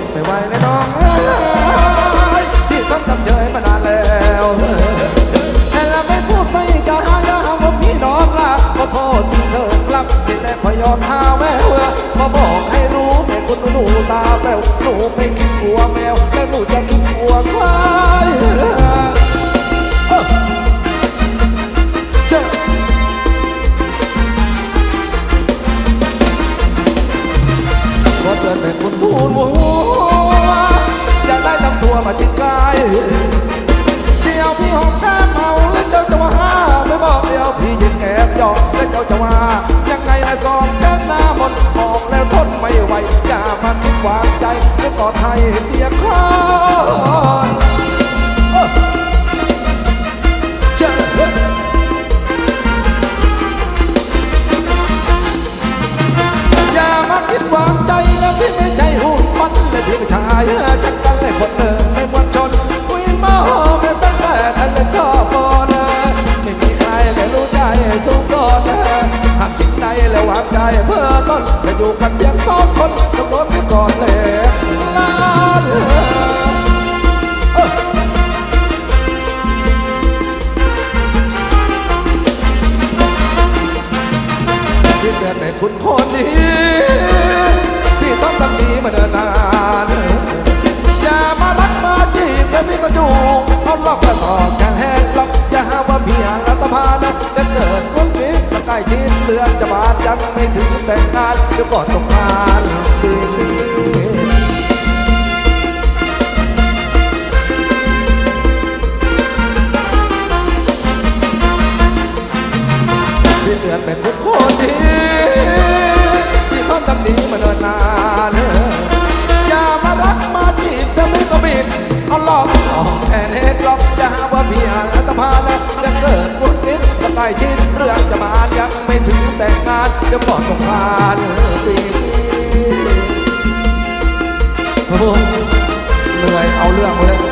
ดไม่ไว้ใน่น้องเอ้ยพี่ต้องทำเจยมานานแล้วแต่เราไม่พูดไม่จาหายาว่าพี่น้องรักขอโทษที่เธอครับที่แม่พยอนหาแม่เววมาบอกให้รู้แม่คุณหนูตาแววหนูไม่คิดกลัวแมวแล้วหนูจะคิดกลัวใครว。 ยอบหยอกและเจ้าจะว่า เพื่อต้นจะอยู่กันเพียงสองคนต้องโดนไปก่อนเลยลาเธอที่เกิดในคุณคนนี้ที่ต้องทำดีมาเดินนานอย่ามารักมาจีบแค่พี่ก็จูเอาลอกกระสอบแก ดี๋ยวก่อนต้องานปีนี้ที่เตือนเป็นคุณคนดีที่ทนทำดีมาเดินนานอย่ามารักมาจีบจะไม่ก็บิดเอาหลอกออกแทนเหตุหลอกจะหาว่าพี่หาอัตภานะจะเกิดวุ่นวินจะใกล้ชิดเรื่องจะมายังไม่ถึงแต่งงานเดี๋ยวก่อนต้องงาน เหนื่อยเอาเรื่องเลย